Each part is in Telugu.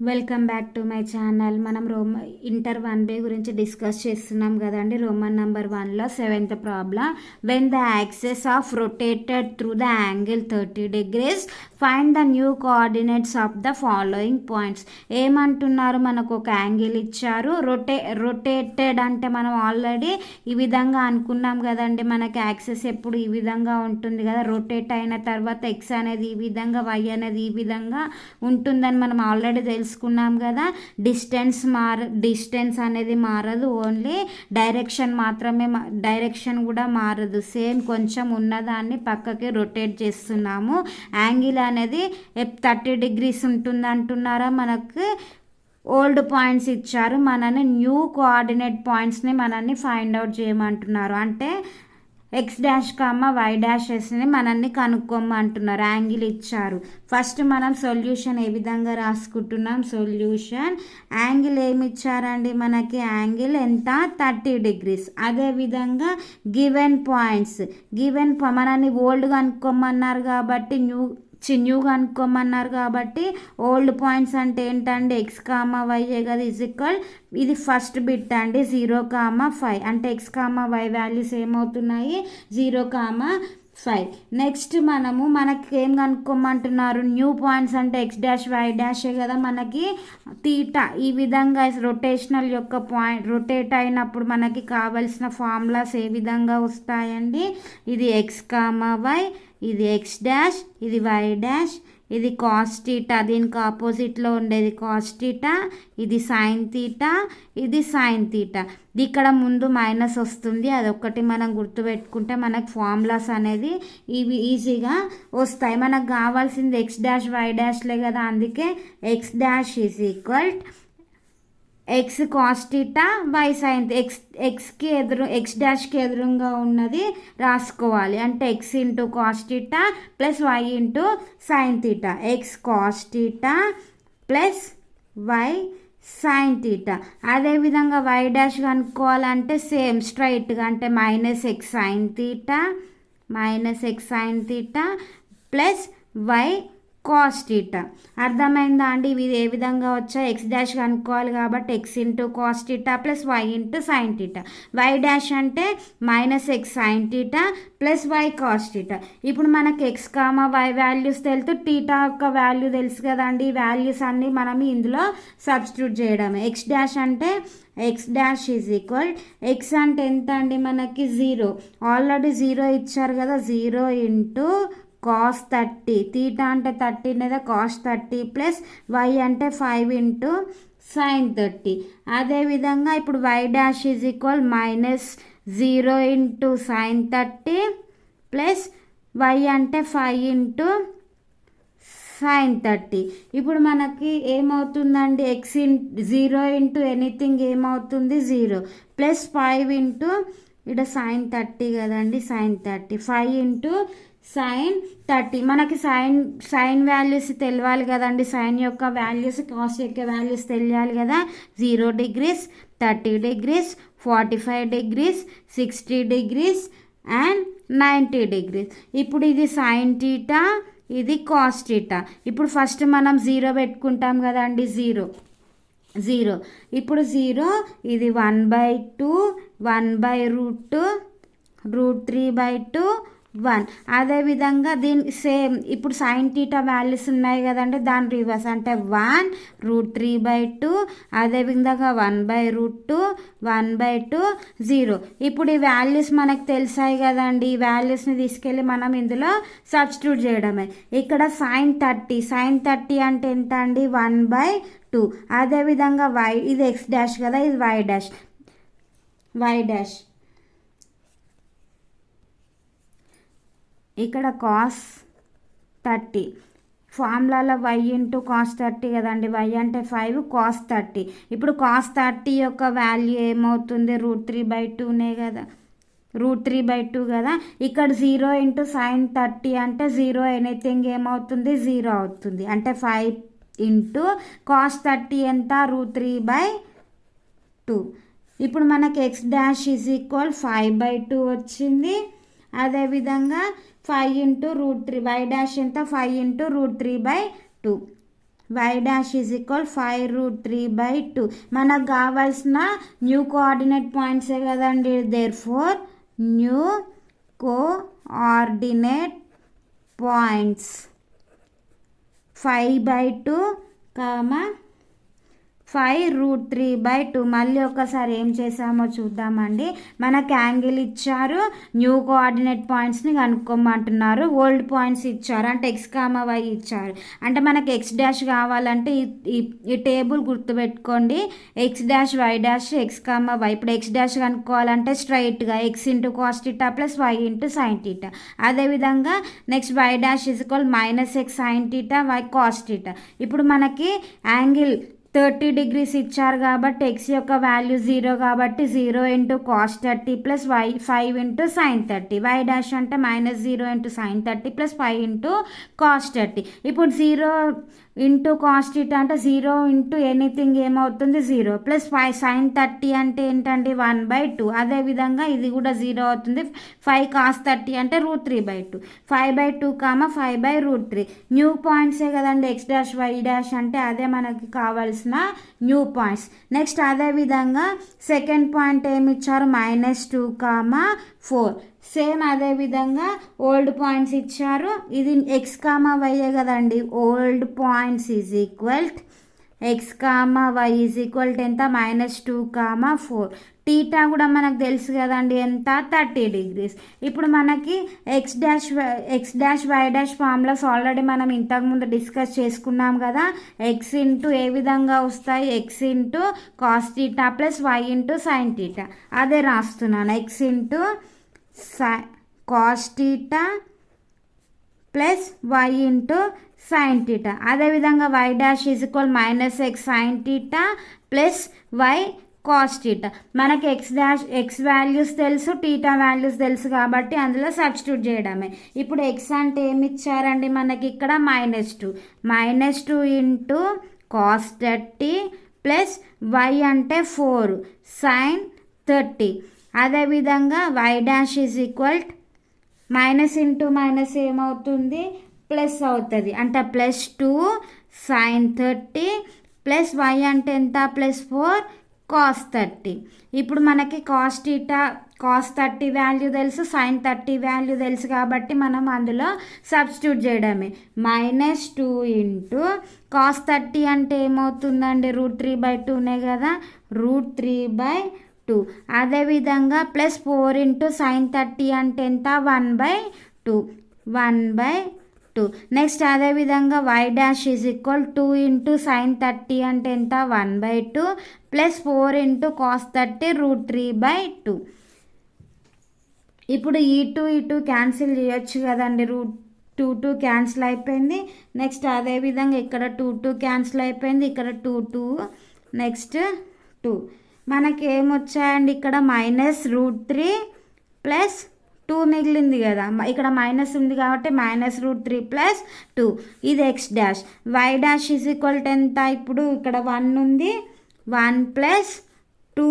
Welcome back to my channel మనం రోమ ఇంటర్ వన్ బే గురించి డిస్కస్ చేస్తున్నాం కదండి. రోమన్ నెంబర్ వన్లో seventh problem. When the axes of rotated through the angle thirty degrees find the new coordinates of the following points ఏమంటున్నారు? మనకు ఒక యాంగిల్ ఇచ్చారు. రొటే రొటేటెడ్ అంటే మనం ఆల్రెడీ ఈ విధంగా అనుకున్నాం కదండి. మనకి యాక్సెస్ ఎప్పుడు ఈ విధంగా ఉంటుంది కదా. రొటేట్ అయిన తర్వాత ఎక్స్ అనేది ఈ విధంగా వై అనేది ఈ విధంగా ఉంటుందని మనం ఆల్రెడీ తెలుసు. తెలుసుకున్నాం కదా. డిస్టెన్స్ మార డిస్టెన్స్ అనేది మారదు ఓన్లీ డైరెక్షన్ మాత్రమే డైరెక్షన్ కూడా మారదు. సేమ్ కొంచెం ఉన్నదాన్ని పక్కకి రొటేట్ చేస్తున్నాము. యాంగిల్ అనేది థర్టీ డిగ్రీస్ ఉంటుంది అంటున్నారా మనకు? ఓల్డ్ పాయింట్స్ ఇచ్చారు. మనని న్యూ కోఆర్డినేట్ పాయింట్స్ని మనల్ని ఫైండ్ అవుట్ చేయమంటున్నారు. అంటే ఎక్స్ డాష్ కామ వై డాషెస్ని మనల్ని కనుక్కోమంటున్నారు. యాంగిల్ ఇచ్చారు. ఫస్ట్ మనం సొల్యూషన్ ఏ విధంగా రాసుకుంటున్నాం? సొల్యూషన్ యాంగిల్ ఏమి ఇచ్చారండి మనకి? యాంగిల్ ఎంత? Thirty degrees. అదేవిధంగా గివెన్ పాయింట్స్ గివెన్ మనల్ని ఓల్డ్ కనుక్కోమన్నారు కాబట్టి న్యూ న్యూగా అనుకోమన్నారు కాబట్టి ఓల్డ్ పాయింట్స్ అంటే ఏంటండి? ఎక్స్ కామా వైఏ కదా ఇజ్ ఈక్వల్ ఇది ఫస్ట్ బిట్ అండి. జీరో కామా ఫైవ్ అంటే ఎక్స్ కామా వై వాల్యూస్ ఏమవుతున్నాయి? జీరో కామా ఫైవ్ నెక్స్ట్ మనము మనకి ఏం కనుక్కోమంటున్నారు? న్యూ పాయింట్స్ అంటే ఎక్స్ డాష్ వై డాషే కదా మనకి తీటా ఈ విధంగా రొటేషనల్ యొక్క పాయింట్ రొటేట్ అయినప్పుడు మనకి కావలసిన ఫార్ములాస్ ఏ విధంగా వస్తాయండి? ఇది ఎక్స్ కామా వై ఇది ఎక్స్ డాష్ ఇది వై డాష్ ఇది కాస్ టీటా దీనికి ఆపోజిట్లో ఉండేది కాస్ టీటా ఇది సైన్ తీటా ఇది సైన్ తీటా ఇక్కడ ముందు మైనస్ వస్తుంది అదొక్కటి మనం గుర్తుపెట్టుకుంటే మనకు ఫార్ములాస్ అనేది ఇవి ఈజీగా వస్తాయి. మనకు కావాల్సింది ఎక్స్ డాష్ వై డాష్లే కదా అందుకే X dash is equal X cos theta Y sine X ఎక్స్కి ఎదురు ఎక్స్ డాష్కి ఎదురుగా ఉన్నది రాసుకోవాలి. అంటే X into cos theta plus Y into sine theta X cos theta plus Y sine theta అదేవిధంగా వై డాష్ కనుక్కోవాలంటే సేమ్ స్ట్రైట్గా అంటే minus X sine theta minus X sine theta plus Y cos theta అర్థమైందా అండి? ఇవి ఏ విధంగా వచ్చా ఎక్స్ డాష్ కనుక్కోవాలి కాబట్టి X into cos theta plus Y into sine theta Y dash అంటే minus X sine theta plus Y cos theta ఇప్పుడు మనకి ఎక్స్ కామ వై వాల్యూస్ తెలుతూ టీటా యొక్క వాల్యూ తెలుసు కదండి. ఈ వాల్యూస్ అన్నీ మనం ఇందులో సబ్స్టిట్యూట్ చేయడమే. ఎక్స్ డాష్ అంటే X dash is equal X అంటే ఎంత అండి మనకి? జీరో ఆల్రెడీ జీరో ఇచ్చారు కదా. Zero into cos thirty theta అంటే థర్టీ లేదా కాస్ థర్టీ ప్లస్ వై అంటే ఫైవ్ ఇంటూ సైన్ థర్టీ అదేవిధంగా ఇప్పుడు Y dash is equal minus zero into sine thirty plus Y అంటే ఫైవ్ ఇంటూ సైన్ థర్టీ ఇప్పుడు మనకి ఏమవుతుందండి? X in zero into anything ఏమవుతుంది? జీరో ప్లస్ ఫైవ్ ఇంటూ ఇక్కడ సైన్ థర్టీ కదండి sine thirty five into sine thirty. మనకి సైన్ సైన్ వాల్యూస్ తెలియాలి కదండి. సైన్ యొక్క వాల్యూస్ కాస్ట్ యొక్క వాల్యూస్ తెలియాలి కదా. Zero degrees thirty degrees forty five degrees sixty degrees and ninety degrees. ఇప్పుడు ఇది సైన్ టీటా ఇది కాస్ట్ టీటా ఇప్పుడు ఫస్ట్ మనం జీరో పెట్టుకుంటాం కదండి. జీరో. జీరో. ఇప్పుడు జీరో ఇది one by two one by root root three by two one. అదేవిధంగా దీని సేమ్ ఇప్పుడు సైన్ టీటా వాల్యూస్ ఉన్నాయి కదండి దాని రివర్స్ అంటే one root three by two అదేవిధంగా one by root two one by two zero. ఇప్పుడు ఈ వాల్యూస్ మనకు తెలిసాయి కదండి ఈ వాల్యూస్ని తీసుకెళ్ళి మనం ఇందులో సబ్స్టిట్యూట్ చేయడమే. ఇక్కడ సైన్ థర్టీ సైన్ థర్టీ అంటే ఎంత అండి వన్ బై టూ. అదేవిధంగా వై ఇది ఎక్స్ డాష్ కదా ఇది వై డాష్. Y dash. ఇక్కడ కాస్ థర్టీ ఫార్ములాలో వై ఇంటూ కాస్ థర్టీ కదండి. వై అంటే ఫైవ్ కాస్ థర్టీ ఇప్పుడు కాస్ థర్టీ యొక్క వాల్యూ ఏమవుతుంది? రూట్ త్రీ బై టూనే కదా. రూట్ త్రీ బై టూ కదా. ఇక్కడ జీరో ఇంటూ సైన్ థర్టీ అంటే జీరో ఎనీథింగ్ ఏమవుతుంది? జీరో అవుతుంది. అంటే ఫైవ్ ఇంటూ కాస్ థర్టీ ఎంత? రూట్ త్రీ బై టూ ఇప్పుడు మనకి X dash is equal five by two వచ్చింది. అదేవిధంగా five into root three Y dash ఎంత? Five into root three by two Y dash is equal five root three by two మనకు కావాల్సిన న్యూ కోఆర్డినేట్ పాయింట్సే కదండి? Therefore new coordinate points five by two comma five root three by two మళ్ళీ ఒకసారి ఏం చేసామో చూద్దామండి. మనకి యాంగిల్ ఇచ్చారు. న్యూ కోఆర్డినేట్ పాయింట్స్ని కనుక్కోమంటున్నారు. ఓల్డ్ పాయింట్స్ ఇచ్చారు. అంటే ఎక్స్ కామ వై ఇచ్చారు. అంటే మనకి ఎక్స్ డాష్ కావాలంటే ఈ ఈ టేబుల్ గుర్తుపెట్టుకోండి. X dash Y dash X comma Y ఇప్పుడు ఎక్స్ డాష్ కనుక్కోవాలంటే స్ట్రైట్గా X into cos theta plus Y into sine theta అదేవిధంగా next Y dash is equal minus X sine theta Y cos theta ఇప్పుడు మనకి యాంగిల్ థర్టీ డిగ్రీస్ ఇచ్చారు కాబట్టి ఎక్స్ యొక్క వాల్యూ జీరో కాబట్టి zero into cos thirty plus Y five into sine thirty. Y dash అంటే minus zero into sine thirty plus five into cos thirty. ఇప్పుడు జీరో ఇంటూ కాస్ట్ ఇట్ అంటే జీరో ఇంటూ ఎనీథింగ్ ఏమవుతుంది? Zero plus five. Sine thirty అంటే ఏంటండి? One by two. అదేవిధంగా ఇది కూడా జీరో అవుతుంది. ఫైవ్ కాస్ థర్టీ అంటే root three by two. Five by two comma five by root three. New పాయింట్సే కదండి. ఎక్స్ డాష్ వై డాష్ అంటే అదే మనకి కావాల్సిన న్యూ పాయింట్స్. నెక్స్ట్ అదేవిధంగా సెకండ్ పాయింట్ ఏమి ఇచ్చారు minus two comma four. Same అదే విధంగా ఓల్డ్ పాయింట్స్ ఇచ్చారు. ఇది ఎక్స్ కామా వయ్యే కదండి? Old points is equal X comma Y is equal to ఎంత? Minus two comma four. Theta కూడా మనకు తెలుసు కదండి ఎంత? Thirty degrees. ఇప్పుడు మనకి X dash X dash Y dash formulas already మనం ఇంతకుముందు డిస్కస్ చేసుకున్నాం కదా. ఎక్స్ ఇంటూ ఏ విధంగా వస్తాయి? X into cos theta plus Y into sine theta. అదే రాస్తున్నాను. ఎక్స్ ఇంటూ సై cos theta plus Y into sine theta అదేవిధంగా Y dash is equal minus X sine theta plus Y cos theta మనకి ఎక్స్ డాష్ ఎక్స్ వాల్యూస్ తెలుసు టీటా వాల్యూస్ తెలుసు కాబట్టి అందులో సబ్స్టిట్యూట్ చేయడమే. ఇప్పుడు ఎక్స్ అంటే ఏమి ఇచ్చారండి మనకి ఇక్కడ? Minus two minus two into cos thirty plus Y అంటే ఫోర్ సైన్ థర్టీ అదేవిధంగా Y dash is equal minus into minus ఏమవుతుంది? ప్లస్ అవుతుంది. అంటే plus two sine thirty plus Y అంటే ఎంత? Plus four cos thirty. ఇప్పుడు మనకి cos theta cos thirty value తెలుసు సైన్ థర్టీ వాల్యూ తెలుసు కాబట్టి మనం అందులో సబ్స్టిట్యూట్ చేయడమే. Minus two into cos thirty అంటే ఏమవుతుందండి? రూట్ త్రీ బై టూనే కదా? Root three by two. అదేవిధంగా plus four into sine thirty అంటే ఎంత? One by two. One by two. Next అదేవిధంగా Y dash is equal two into sine thirty అంటే ఎంత? One by two. Plus four into cos thirty root three by two. ఇప్పుడు ఈ టూ ఈ టూ క్యాన్సిల్ చేయొచ్చు కదండి. రూట్ టూ టూ క్యాన్సిల్ అయిపోయింది. నెక్స్ట్ అదేవిధంగా ఇక్కడ టూ టూ క్యాన్సిల్ అయిపోయింది. ఇక్కడ టూ టూ. Next two. మనకేమొచ్చాయండి? ఇక్కడ minus root three plus two మిగిలింది కదా. ఇక్కడ మైనస్ ఉంది కాబట్టి minus root three plus two ఇది X dash Y dash is equal ఎంత? ఇప్పుడు ఇక్కడ వన్ ఉంది. One plus two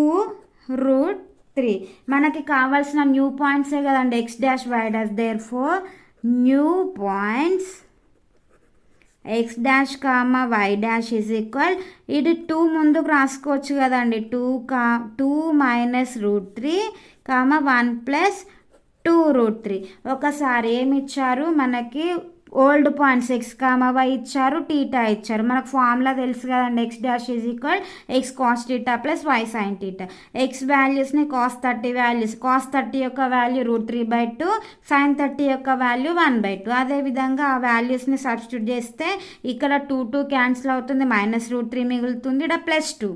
root three మనకి కావాల్సిన న్యూ పాయింట్సే కదండి? X dash Y dash therefore new points X dash comma Y dash is equal ఇది టూ ముందుకు రాసుకోవచ్చు కదండి. టూ కా two minus root three comma one plus two root three ఒకసారి ఏమి ఇచ్చారు? మనకి ఓల్డ్ పాయింట్స్ ఎక్స్ కామవా ఇచ్చారు టీటా ఇచ్చారు. మనకు ఫార్ములా తెలుసు కదండి X dash is equal X cos theta plus Y sine theta. X వాల్యూస్ని cos thirty values cos thirty యొక్క value root three by two sine thirty యొక్క వాల్యూ వన్ బై టూ. అదేవిధంగా ఆ వాల్యూస్ని సబ్స్టిట్యూట్ చేస్తే ఇక్కడ టూ టూ క్యాన్సిల్ అవుతుంది మైనస్ రూట్ త్రీ మిగులుతుంది ఇక్కడ ప్లస్ టూ.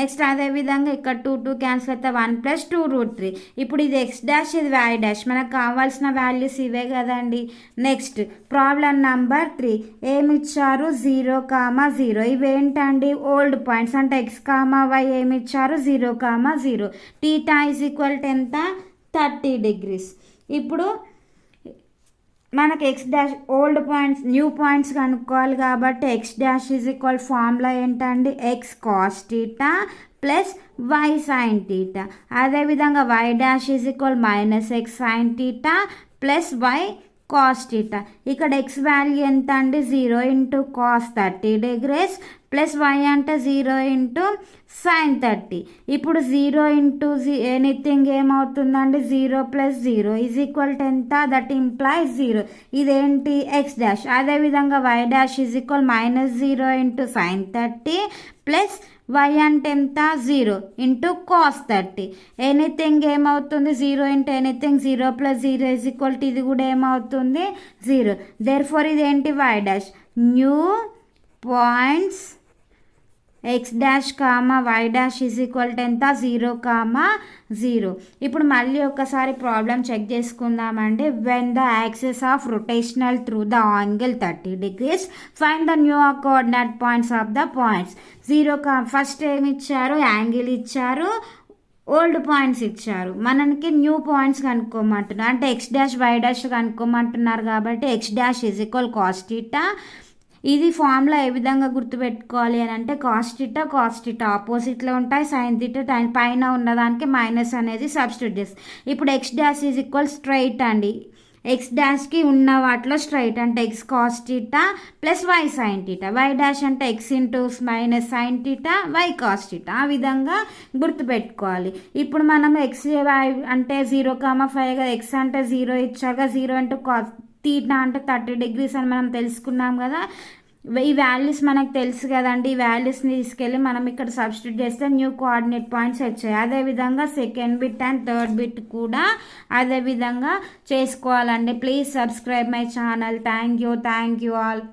నెక్స్ట్ అదేవిధంగా ఇక్కడ టూ టూ క్యాన్సిల్ అయితే one plus two root three. ఇప్పుడు ఇది ఎక్స్ డాష్ ఇది వై డాష్. మనకు కావాల్సిన వాల్యూస్ ఇవే కదండి. Next problem number three. ఏమి ఇచ్చారు జీరో కామా జీరో. ఇవేంటండి? ఓల్డ్ పాయింట్స్ అంటే ఎక్స్ కామా వై ఏమి ఇచ్చారు zero comma zero. Theta is equal to ఎంత? Thirty degrees. ఇప్పుడు మనకి X dash old points new points కనుక్కోవాలి కాబట్టి X dash is equal formula ఏంటండి? X cos theta plus Y sine theta. అదేవిధంగా Y dash is equal minus X sine theta plus Y cos theta ఇక్కడ ఎక్స్ వాల్యూ ఎంత అండి zero into cos thirty degrees plus Y అంటే జీరో ఇంటూ సైన్ థర్టీ ఇప్పుడు జీరో ఇంటూ జీ ఎనీథింగ్ ఏమవుతుందండి? Zero plus zero is equal to ఎంత? దట్ ఇంప్లాయిస్ జీరో ఇదేంటి? ఎక్స్ డాష్ అదేవిధంగా Y dash is equal minus zero into sine thirty plus Y అంటే ఎంత? Zero into cos thirty. Anything ఏమవుతుంది? Zero into anything zero plus zero is equal to ఇది కూడా ఏమవుతుంది? జీరో. దేర్ ఫోర్ ఇది ఏంటి? Y dash. New points X dash comma Y dash is equal to ఎంత? జీరో కామా జీరో ఇప్పుడు మళ్ళీ ఒకసారి ప్రాబ్లం చెక్ చేసుకుందామండి when the axes of rotational through the angle thirty degrees find the new coordinate points of the points zero కా ఫస్ట్ ఏమి ఇచ్చారు? యాంగిల్ ఇచ్చారు. ఓల్డ్ పాయింట్స్ ఇచ్చారు. మనకి న్యూ పాయింట్స్ కనుక్కోమంటున్నారు. అంటే ఎక్స్ డాష్ వై డాష్ కనుక్కోమంటున్నారు కాబట్టి X dash is equal cos theta ఇది ఫామ్లో ఏ విధంగా గుర్తుపెట్టుకోవాలి అని అంటే కాస్టిటా కాస్టిటా ఆపోజిట్లో ఉంటాయి సైన్ థీటా పైన ఉన్నదానికి మైనస్ అనేది సబ్స్టిట్యూట్ చేస్తాం ఇప్పుడు X dash is equal straight అండి. ఎక్స్ డాష్కి ఉన్న వాటిలో స్ట్రైట్ అంటే X cos theta plus Y sine theta Y dash అంటే X into minus sine theta Y cos theta ఆ విధంగా గుర్తుపెట్టుకోవాలి. ఇప్పుడు మనం ఎక్స్ వై అంటే జీరో కామా ఫైవ్గా ఎక్స్ అంటే జీరో ఇచ్చాక జీరో ఇంటూ కాస్ తీటా అంటే థర్టీ డిగ్రీస్ అని మనం తెలుసుకున్నాం కదా. ఈ వాల్యూస్ మనకు తెలుసు కదండి. ఈ వాల్యూస్ని తీసుకెళ్ళి మనం ఇక్కడ సబ్స్టిట్యూట్ చేస్తే న్యూ కోఆర్డినేట్ పాయింట్స్ వచ్చాయి. అదేవిధంగా second bit and third bit కూడా అదే విధంగా చేసుకోవాలండి. Please subscribe my channel. Thank you. Thank you all.